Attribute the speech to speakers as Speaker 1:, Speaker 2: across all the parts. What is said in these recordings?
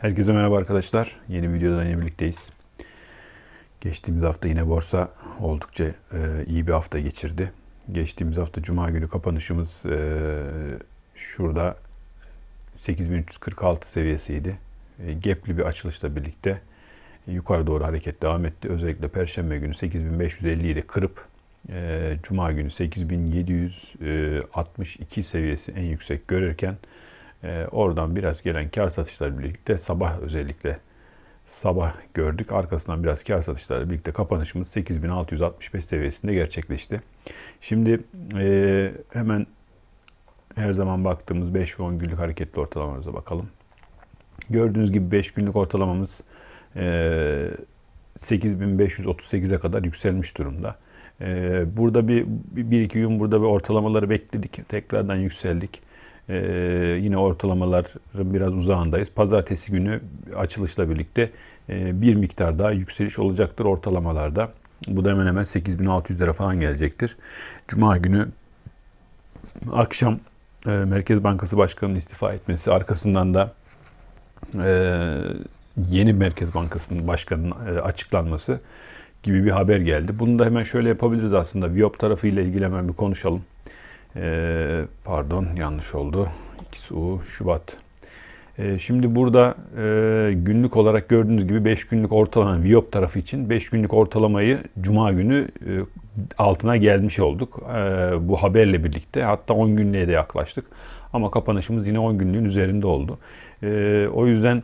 Speaker 1: Herkese merhaba arkadaşlar. Yeni bir videodan yine birlikteyiz. Geçtiğimiz hafta yine borsa oldukça e, iyi bir hafta geçirdi. Geçtiğimiz hafta Cuma günü kapanışımız e, şurada 8346 seviyesiydi. E, gapli bir açılışla birlikte yukarı doğru hareket devam etti. Özellikle Perşembe günü 8550'yi de kırıp e, Cuma günü 8762 seviyesi en yüksek görürken ee, oradan biraz gelen kar satışlarıyla birlikte sabah özellikle sabah gördük. Arkasından biraz kar satışlarıyla birlikte kapanışımız 8665 seviyesinde gerçekleşti. Şimdi e, hemen her zaman baktığımız 5 ve 10 günlük hareketli ortalamamıza bakalım. Gördüğünüz gibi 5 günlük ortalamamız e, 8538'e kadar yükselmiş durumda. E, burada bir, bir iki gün burada bir ortalamaları bekledik. Tekrardan yükseldik. Ee, yine ortalamaların biraz uzağındayız. Pazartesi günü açılışla birlikte e, bir miktar daha yükseliş olacaktır ortalamalarda. Bu da hemen hemen 8600 lira falan gelecektir. Cuma günü akşam e, Merkez Bankası Başkanı'nın istifa etmesi arkasından da e, yeni Merkez Bankası'nın başkanının e, açıklanması gibi bir haber geldi. Bunu da hemen şöyle yapabiliriz aslında. Viyop tarafıyla ilgili hemen bir konuşalım. Ee, pardon yanlış oldu. 2 Şubat. Ee, şimdi burada e, günlük olarak gördüğünüz gibi 5 günlük ortalama Viyop tarafı için 5 günlük ortalamayı Cuma günü e, altına gelmiş olduk. E, bu haberle birlikte hatta 10 günlüğe de yaklaştık. Ama kapanışımız yine 10 günlüğün üzerinde oldu. E, o yüzden e,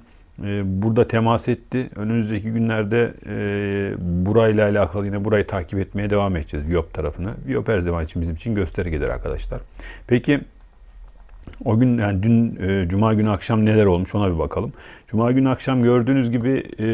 Speaker 1: burada temas etti. Önümüzdeki günlerde e, burayla alakalı yine burayı takip etmeye devam edeceğiz Viyop tarafını. Viyop her zaman için bizim için göstergedir arkadaşlar. Peki o gün yani dün e, Cuma günü akşam neler olmuş ona bir bakalım. Cuma günü akşam gördüğünüz gibi e,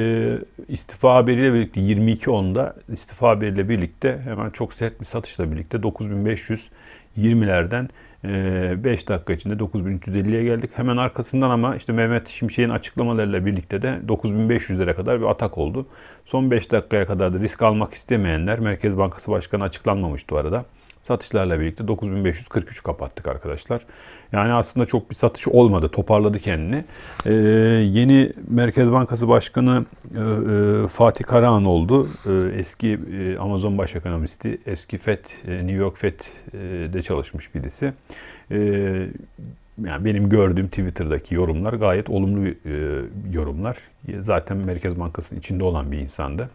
Speaker 1: istifa haberiyle birlikte 22.10'da istifa haberiyle birlikte hemen çok sert bir satışla birlikte 9520'lerden 5 ee, dakika içinde 9350'ye geldik. Hemen arkasından ama işte Mehmet Şimşek'in açıklamalarıyla birlikte de 9500'lere kadar bir atak oldu. Son 5 dakikaya kadar da risk almak istemeyenler Merkez Bankası Başkanı açıklanmamıştı arada. Satışlarla birlikte 9543 kapattık arkadaşlar. Yani aslında çok bir satış olmadı. Toparladı kendini. Ee, yeni Merkez Bankası Başkanı e, e, Fatih Karahan oldu. E, eski e, Amazon baş ekonomisti, eski FED, e, New York FED'de çalışmış birisi. E, yani benim gördüğüm Twitter'daki yorumlar gayet olumlu e, yorumlar. Zaten Merkez Bankası'nın içinde olan bir insandı.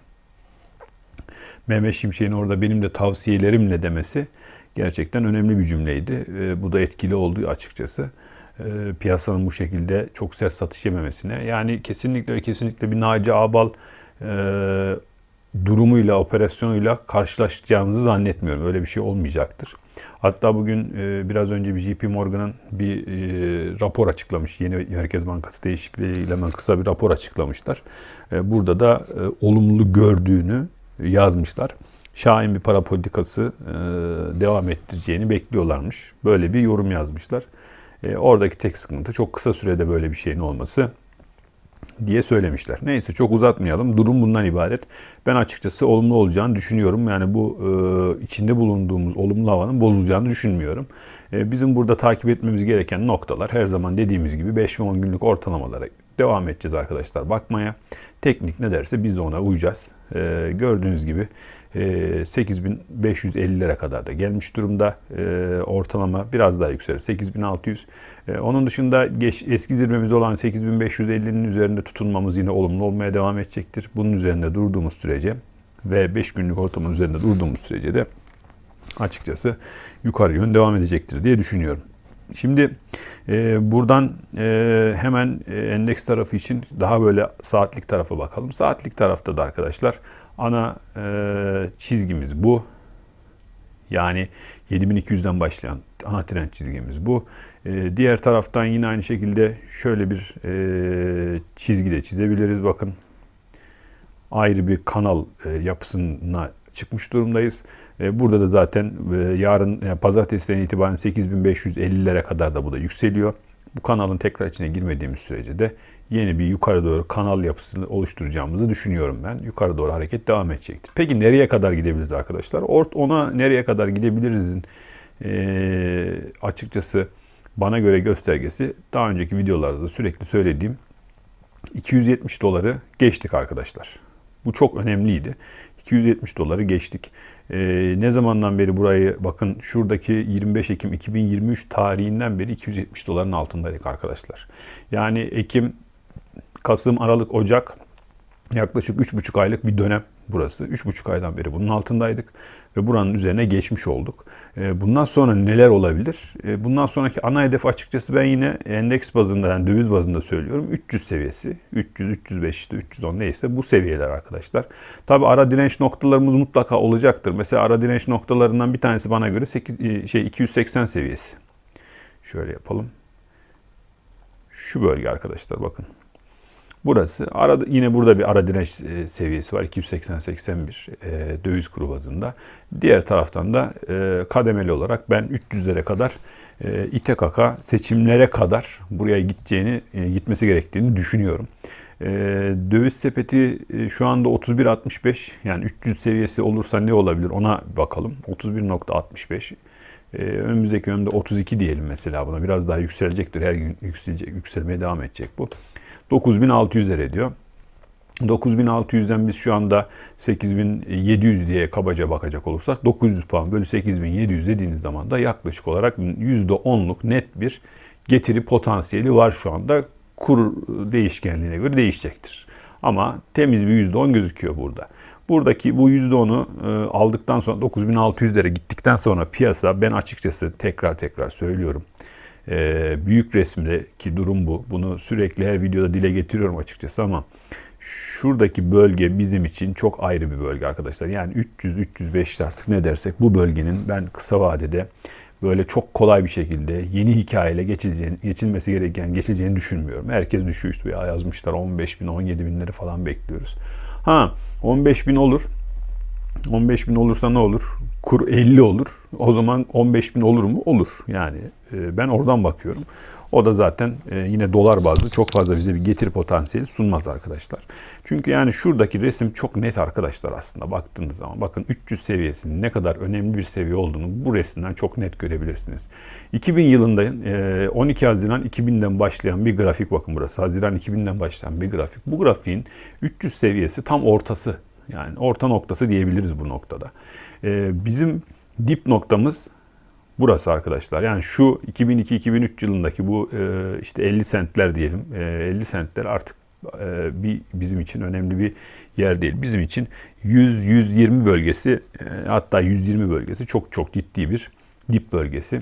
Speaker 1: Mehmet Şimşek'in orada benim de tavsiyelerimle demesi gerçekten önemli bir cümleydi. E, bu da etkili olduğu açıkçası. E, piyasanın bu şekilde çok sert satış yememesine. Yani kesinlikle kesinlikle bir Naci Ağbal e, durumuyla, operasyonuyla karşılaşacağımızı zannetmiyorum. Öyle bir şey olmayacaktır. Hatta bugün e, biraz önce bir JP Morgan'ın bir e, rapor açıklamış. Yeni Merkez Bankası değişikliğiyle hemen kısa bir rapor açıklamışlar. E, burada da e, olumlu gördüğünü yazmışlar. Şahin bir para politikası e, devam ettireceğini bekliyorlarmış. Böyle bir yorum yazmışlar. E, oradaki tek sıkıntı çok kısa sürede böyle bir şeyin olması diye söylemişler. Neyse çok uzatmayalım. Durum bundan ibaret. Ben açıkçası olumlu olacağını düşünüyorum. Yani bu e, içinde bulunduğumuz olumlu havanın bozulacağını düşünmüyorum. Bizim burada takip etmemiz gereken noktalar her zaman dediğimiz gibi 5 ve 10 günlük ortalamalara devam edeceğiz arkadaşlar bakmaya. Teknik ne derse biz de ona uyacağız. E, gördüğünüz gibi e, 8550'lere kadar da gelmiş durumda. E, ortalama biraz daha yükselir 8600. E, onun dışında geç, eski zirvemiz olan 8550'nin üzerinde tutunmamız yine olumlu olmaya devam edecektir. Bunun üzerinde durduğumuz sürece ve 5 günlük ortamın üzerinde durduğumuz sürece de açıkçası yukarı yön devam edecektir diye düşünüyorum. Şimdi e, buradan e, hemen e, endeks tarafı için daha böyle saatlik tarafa bakalım. Saatlik tarafta da arkadaşlar ana e, çizgimiz bu. Yani 7200'den başlayan ana trend çizgimiz bu. E, diğer taraftan yine aynı şekilde şöyle bir e, çizgi de çizebiliriz. Bakın ayrı bir kanal e, yapısına çıkmış durumdayız. E, burada da zaten e, yarın yani pazartesiden itibaren 8550'lere kadar da bu da yükseliyor. Bu kanalın tekrar içine girmediğimiz sürece de yeni bir yukarı doğru kanal yapısını oluşturacağımızı düşünüyorum ben. Yukarı doğru hareket devam edecektir. Peki nereye kadar gidebiliriz arkadaşlar? Ort ona nereye kadar gidebilirizin e, açıkçası bana göre göstergesi daha önceki videolarda da sürekli söylediğim 270 doları geçtik arkadaşlar. Bu çok önemliydi. 270 doları geçtik. Ee, ne zamandan beri burayı bakın şuradaki 25 Ekim 2023 tarihinden beri 270 doların altındaydık arkadaşlar. Yani Ekim, Kasım, Aralık, Ocak yaklaşık 3,5 aylık bir dönem burası. 3,5 aydan beri bunun altındaydık ve buranın üzerine geçmiş olduk. Ee, bundan sonra neler olabilir? Ee, bundan sonraki ana hedef açıkçası ben yine endeks bazında yani döviz bazında söylüyorum 300 seviyesi. 300, 305 işte 310 neyse bu seviyeler arkadaşlar. Tabi ara direnç noktalarımız mutlaka olacaktır. Mesela ara direnç noktalarından bir tanesi bana göre 8, şey 280 seviyesi. Şöyle yapalım. Şu bölge arkadaşlar bakın. Burası arada yine burada bir ara direnç e, seviyesi var 280-81 e, döviz kuru bazında. Diğer taraftan da e, kademeli olarak ben 300'lere kadar e, İTKK seçimlere kadar buraya gideceğini gitmesi gerektiğini düşünüyorum. Döviz sepeti şu anda 31.65 yani 300 seviyesi olursa ne olabilir ona bakalım. 31.65 ee, önümüzdeki dönemde 32 diyelim mesela buna. Biraz daha yükselecektir. Her gün yükselecek, yükselmeye devam edecek bu. 9600'ler ediyor. 9600'den biz şu anda 8700 diye kabaca bakacak olursak 900 puan bölü 8700 dediğiniz zaman da yaklaşık olarak %10'luk net bir getiri potansiyeli var şu anda. Kur değişkenliğine göre değişecektir. Ama temiz bir %10 gözüküyor burada. Buradaki bu %10'u e, aldıktan sonra 9600'lere gittikten sonra piyasa ben açıkçası tekrar tekrar söylüyorum. E, büyük resmdeki durum bu. Bunu sürekli her videoda dile getiriyorum açıkçası ama şuradaki bölge bizim için çok ayrı bir bölge arkadaşlar. Yani 300-305 artık ne dersek bu bölgenin ben kısa vadede böyle çok kolay bir şekilde yeni hikayeyle geçileceğini, geçilmesi gereken geçeceğini düşünmüyorum. Herkes düşüyor işte yazmışlar 15 bin 17 binleri falan bekliyoruz. Ha 15 bin olur. 15 bin olursa ne olur? Kur 50 olur. O zaman 15 bin olur mu? Olur. Yani e, ben oradan bakıyorum. O da zaten e, yine dolar bazlı çok fazla bize bir getiri potansiyeli sunmaz arkadaşlar. Çünkü yani şuradaki resim çok net arkadaşlar aslında baktığınız zaman. Bakın 300 seviyesinin ne kadar önemli bir seviye olduğunu bu resimden çok net görebilirsiniz. 2000 yılında 12 e, Haziran 2000'den başlayan bir grafik bakın burası. Haziran 2000'den başlayan bir grafik. Bu grafiğin 300 seviyesi tam ortası. Yani orta noktası diyebiliriz bu noktada. E, bizim dip noktamız burası arkadaşlar. Yani şu 2002-2003 yılındaki bu e, işte 50 sentler diyelim. 50 e, sentler artık e, bir bizim için önemli bir yer değil. Bizim için 100-120 bölgesi hatta 120 bölgesi çok çok ciddi bir dip bölgesi.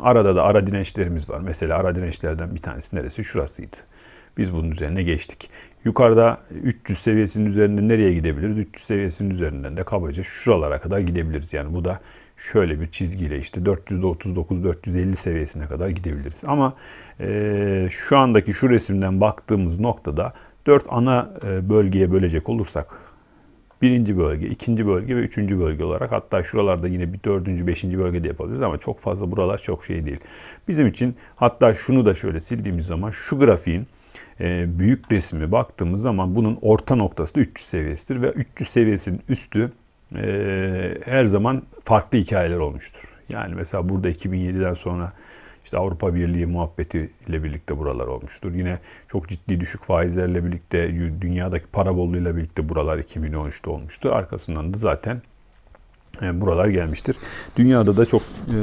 Speaker 1: Arada da ara dirençlerimiz var. Mesela ara dirençlerden bir tanesi neresi? Şurasıydı. Biz bunun üzerine geçtik. Yukarıda 300 seviyesinin üzerinde nereye gidebiliriz? 300 seviyesinin üzerinden de kabaca şuralara kadar gidebiliriz. Yani bu da şöyle bir çizgiyle işte 439 450 seviyesine kadar gidebiliriz. Ama e, şu andaki şu resimden baktığımız noktada 4 ana e, bölgeye bölecek olursak birinci bölge, ikinci bölge ve üçüncü bölge olarak hatta şuralarda yine bir dördüncü, beşinci bölgede yapabiliriz ama çok fazla buralar çok şey değil. Bizim için hatta şunu da şöyle sildiğimiz zaman şu grafiğin e, büyük resmi baktığımız zaman bunun orta noktası da 300 seviyesidir ve 300 seviyesinin üstü e, her zaman farklı hikayeler olmuştur. Yani mesela burada 2007'den sonra işte Avrupa Birliği muhabbeti ile birlikte buralar olmuştur. Yine çok ciddi düşük faizlerle birlikte dünyadaki para bolluğuyla birlikte buralar 2013'te olmuştur. Arkasından da zaten buralar gelmiştir. Dünyada da çok e,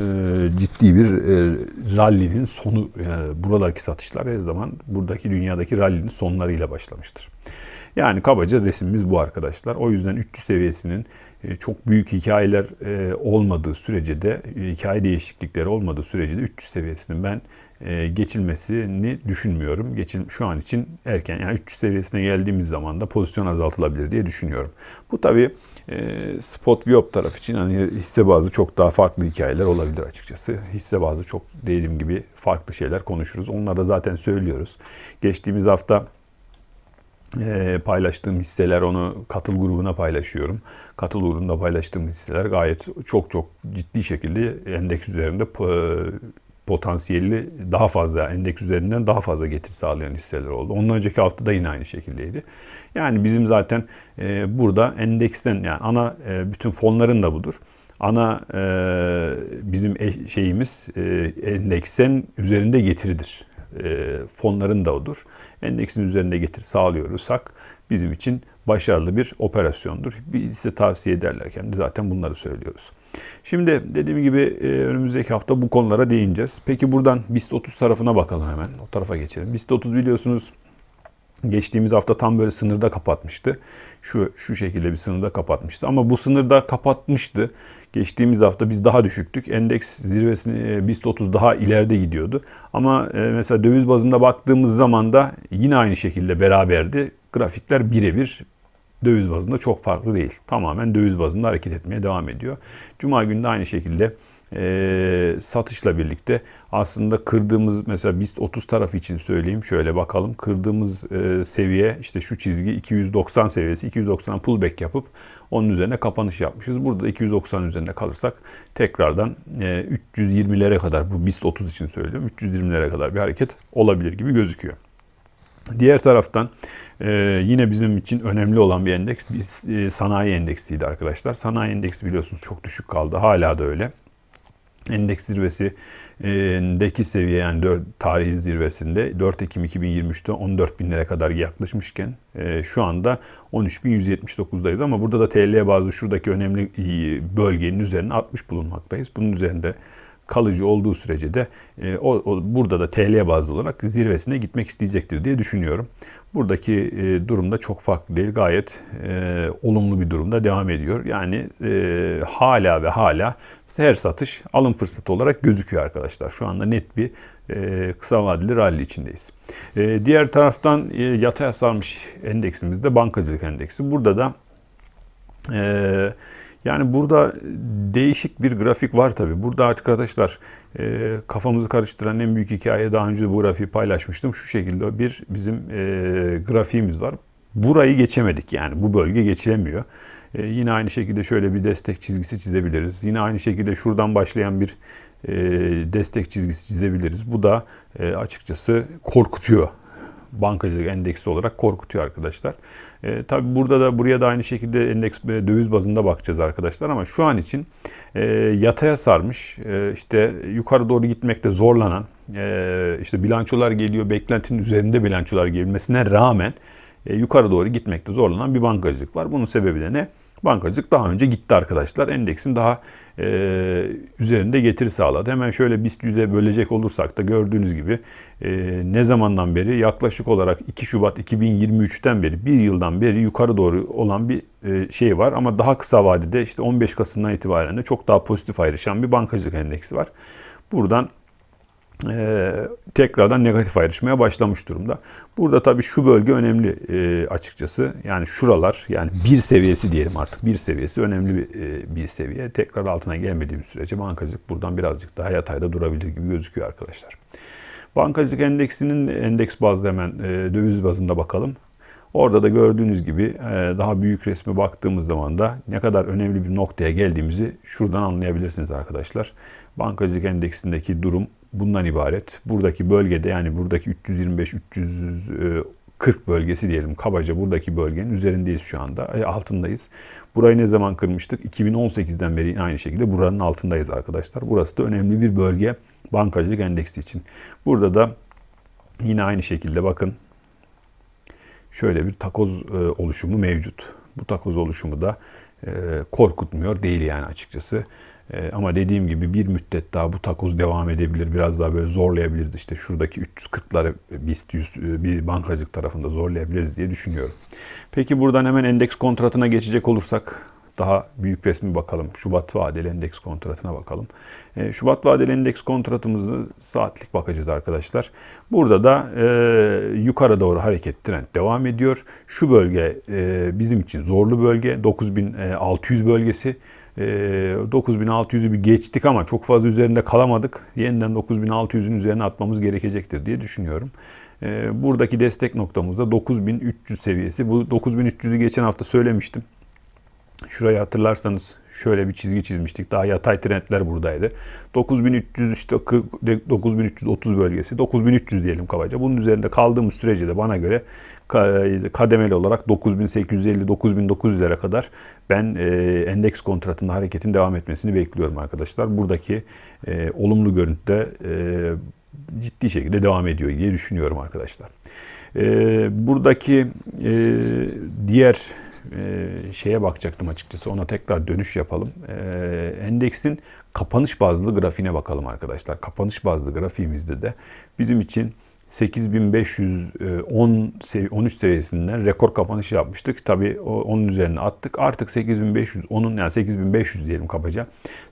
Speaker 1: ciddi bir e, rallinin sonu, e, buradaki satışlar her zaman buradaki dünyadaki rallinin sonlarıyla başlamıştır. Yani kabaca resmimiz bu arkadaşlar. O yüzden 300 seviyesinin e, çok büyük hikayeler e, olmadığı sürece de e, hikaye değişiklikleri olmadığı sürece de 300 seviyesinin ben geçilmesini düşünmüyorum. Geçil, şu an için erken yani 300 seviyesine geldiğimiz zaman da pozisyon azaltılabilir diye düşünüyorum. Bu tabi spot Viop taraf için hani hisse bazı çok daha farklı hikayeler olabilir açıkçası. Hisse bazı çok dediğim gibi farklı şeyler konuşuruz. Onları da zaten söylüyoruz. Geçtiğimiz hafta e, paylaştığım hisseler onu katıl grubuna paylaşıyorum. Katıl grubunda paylaştığım hisseler gayet çok çok ciddi şekilde endeks üzerinde potansiyeli daha fazla endeks üzerinden daha fazla getiri sağlayan hisseler oldu. Ondan önceki hafta da yine aynı şekildeydi. Yani bizim zaten e, burada endeksten yani ana e, bütün fonların da budur. Ana e, bizim şeyimiz endeksen üzerinde getiridir fonların da odur. Endeksin üzerinde getir sağlıyorsak bizim için başarılı bir operasyondur. Biz size tavsiye ederlerken de zaten bunları söylüyoruz. Şimdi dediğim gibi e, önümüzdeki hafta bu konulara değineceğiz. Peki buradan BIST 30 tarafına bakalım hemen. O tarafa geçelim. BIST 30 biliyorsunuz geçtiğimiz hafta tam böyle sınırda kapatmıştı. Şu şu şekilde bir sınırda kapatmıştı. Ama bu sınırda kapatmıştı. Geçtiğimiz hafta biz daha düşüktük. Endeks zirvesini e, BIST 30 daha ileride gidiyordu. Ama e, mesela döviz bazında baktığımız zaman da yine aynı şekilde beraberdi. Grafikler birebir döviz bazında çok farklı değil. Tamamen döviz bazında hareket etmeye devam ediyor. Cuma günü de aynı şekilde e, satışla birlikte aslında kırdığımız mesela BIST 30 tarafı için söyleyeyim şöyle bakalım kırdığımız e, seviye işte şu çizgi 290 seviyesi 290 pullback yapıp onun üzerine kapanış yapmışız. Burada 290 üzerinde kalırsak tekrardan e, 320'lere kadar bu BIST 30 için söylüyorum 320'lere kadar bir hareket olabilir gibi gözüküyor. Diğer taraftan e, yine bizim için önemli olan bir endeks biz e, sanayi endeksiydi arkadaşlar. Sanayi endeksi biliyorsunuz çok düşük kaldı. Hala da öyle. Endeks zirvesindeki seviye yani 4, tarihi zirvesinde 4 Ekim 2023'te 14 binlere kadar yaklaşmışken e, şu anda 13.179'dayız ama burada da TL bazı şuradaki önemli e, bölgenin üzerine 60 bulunmaktayız. Bunun üzerinde kalıcı olduğu sürece de e, o, o burada da TL bazlı olarak zirvesine gitmek isteyecektir diye düşünüyorum. Buradaki e, durumda çok farklı değil. Gayet e, olumlu bir durumda devam ediyor. Yani e, hala ve hala her satış alım fırsatı olarak gözüküyor arkadaşlar. Şu anda net bir e, kısa vadeli rally içindeyiz. E, diğer taraftan e, yataya sarmış endeksimizde bankacılık endeksi. Burada da e, yani burada değişik bir grafik var tabi. Burada arkadaşlar e, kafamızı karıştıran en büyük hikaye daha önce bu grafiği paylaşmıştım. Şu şekilde bir bizim e, grafiğimiz var. Burayı geçemedik yani bu bölge geçilemiyor. E, yine aynı şekilde şöyle bir destek çizgisi çizebiliriz. Yine aynı şekilde şuradan başlayan bir e, destek çizgisi çizebiliriz. Bu da e, açıkçası korkutuyor bankacılık endeksi olarak korkutuyor arkadaşlar. E, tabii burada da buraya da aynı şekilde endeks e, döviz bazında bakacağız arkadaşlar ama şu an için e, yataya sarmış e, işte yukarı doğru gitmekte zorlanan e, işte bilançolar geliyor beklentinin üzerinde bilançolar gelmesine rağmen e, yukarı doğru gitmekte zorlanan bir bankacılık var. Bunun sebebi de ne? Bankacılık daha önce gitti arkadaşlar. Endeksin daha e, üzerinde getiri sağladı. Hemen şöyle BIST 100'e bölecek olursak da gördüğünüz gibi e, ne zamandan beri yaklaşık olarak 2 Şubat 2023'ten beri bir yıldan beri yukarı doğru olan bir e, şey var. Ama daha kısa vadede işte 15 Kasım'dan itibaren de çok daha pozitif ayrışan bir bankacılık endeksi var. Buradan e, tekrardan negatif ayrışmaya başlamış durumda. Burada tabii şu bölge önemli e, açıkçası. Yani şuralar yani bir seviyesi diyelim artık. Bir seviyesi önemli bir, e, bir seviye. Tekrar altına gelmediğimiz sürece bankacılık buradan birazcık daha yatayda durabilir gibi gözüküyor arkadaşlar. Bankacılık endeksinin endeks bazlı hemen e, döviz bazında bakalım. Orada da gördüğünüz gibi e, daha büyük resme baktığımız zaman da ne kadar önemli bir noktaya geldiğimizi şuradan anlayabilirsiniz arkadaşlar. Bankacılık endeksindeki durum bundan ibaret. Buradaki bölgede yani buradaki 325-340 bölgesi diyelim kabaca buradaki bölgenin üzerindeyiz şu anda. E, altındayız. Burayı ne zaman kırmıştık? 2018'den beri aynı şekilde buranın altındayız arkadaşlar. Burası da önemli bir bölge bankacılık endeksi için. Burada da yine aynı şekilde bakın şöyle bir takoz e, oluşumu mevcut. Bu takoz oluşumu da e, korkutmuyor değil yani açıkçası. E, ama dediğim gibi bir müddet daha bu takoz devam edebilir. Biraz daha böyle zorlayabiliriz. İşte şuradaki 340'ları BIST 100 bir bankacılık tarafında zorlayabiliriz diye düşünüyorum. Peki buradan hemen endeks kontratına geçecek olursak daha büyük resmi bakalım. Şubat vadeli endeks kontratına bakalım. E, Şubat vadeli endeks kontratımızı saatlik bakacağız arkadaşlar. Burada da e, yukarı doğru hareket trend devam ediyor. Şu bölge e, bizim için zorlu bölge. 9600 bölgesi. 9600'ü bir geçtik ama çok fazla üzerinde kalamadık. Yeniden 9600'ün üzerine atmamız gerekecektir diye düşünüyorum. Buradaki destek noktamız da 9300 seviyesi. Bu 9300'ü geçen hafta söylemiştim. Şurayı hatırlarsanız şöyle bir çizgi çizmiştik. Daha yatay trendler buradaydı. 9300 işte 9330 bölgesi. 9300 diyelim kabaca. Bunun üzerinde kaldığımız sürece de bana göre kademeli olarak 9850-9900'lere kadar ben e, endeks kontratında hareketin devam etmesini bekliyorum arkadaşlar. Buradaki e, olumlu görüntüde e, ciddi şekilde devam ediyor diye düşünüyorum arkadaşlar. Buradaki diğer e, şeye bakacaktım açıkçası. Ona tekrar dönüş yapalım. E, endeksin kapanış bazlı grafiğine bakalım arkadaşlar. Kapanış bazlı grafiğimizde de bizim için 8510 13 seviyesinden rekor kapanış yapmıştık. Tabii onun üzerine attık. Artık 8510'un yani 8500 diyelim kabaca.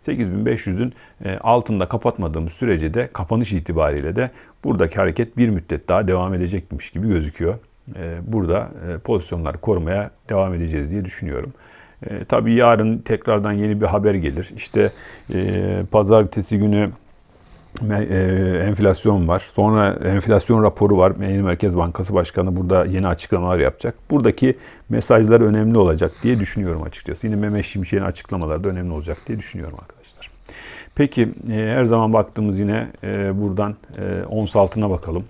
Speaker 1: 8500'ün e, altında kapatmadığımız sürece de kapanış itibariyle de buradaki hareket bir müddet daha devam edecekmiş gibi gözüküyor. E, burada e, pozisyonları korumaya devam edeceğiz diye düşünüyorum. E, tabii yarın tekrardan yeni bir haber gelir. İşte e, pazartesi günü e, enflasyon var. Sonra enflasyon raporu var. Yeni Merkez Bankası Başkanı burada yeni açıklamalar yapacak. Buradaki mesajlar önemli olacak diye düşünüyorum açıkçası. Yine Mehmet Şimşek'in açıklamaları da önemli olacak diye düşünüyorum arkadaşlar. Peki e, her zaman baktığımız yine buradan ons altına bakalım.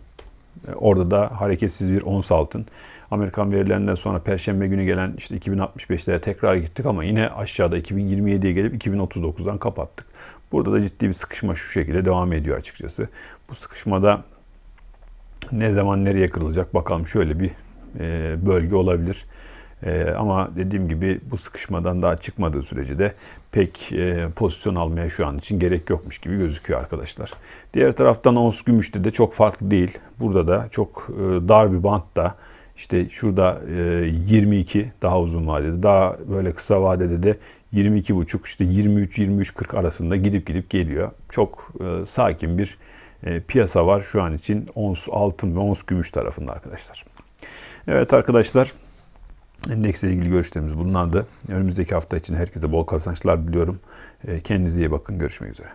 Speaker 1: Orada da hareketsiz bir ons altın. Amerikan verilerinden sonra Perşembe günü gelen işte 2065'lere tekrar gittik ama yine aşağıda 2027'ye gelip 2039'dan kapattık. Burada da ciddi bir sıkışma şu şekilde devam ediyor açıkçası. Bu sıkışmada ne zaman nereye kırılacak bakalım şöyle bir e, bölge olabilir. E, ama dediğim gibi bu sıkışmadan daha çıkmadığı sürece de pek e, pozisyon almaya şu an için gerek yokmuş gibi gözüküyor arkadaşlar. Diğer taraftan ons gümüşte de çok farklı değil. Burada da çok e, dar bir bantta işte şurada 22 e, daha uzun vadede, daha böyle kısa vadede de 22,5 işte 23 23 40 arasında gidip gidip geliyor. Çok sakin bir piyasa var şu an için ons altın ve ons gümüş tarafında arkadaşlar. Evet arkadaşlar endeksle ilgili görüşlerimiz bunlardı. Önümüzdeki hafta için herkese bol kazançlar diliyorum. Kendinize iyi bakın. Görüşmek üzere.